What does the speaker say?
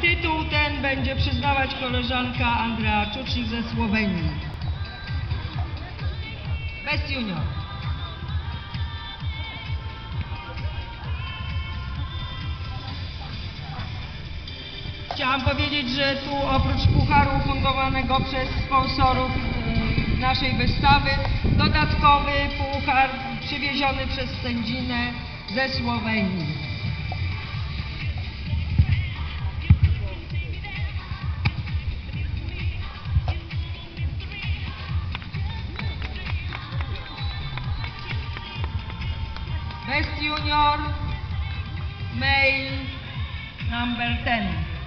tytuł ten będzie przyznawać koleżanka Andrea Czucznik ze Słowenii. Best Junior. Chciałam powiedzieć, że tu oprócz pucharu ufundowanego przez sponsorów y, naszej wystawy, dodatkowy puchar przywieziony przez sędzinę ze Słowenii. Best Junior Male Number 10.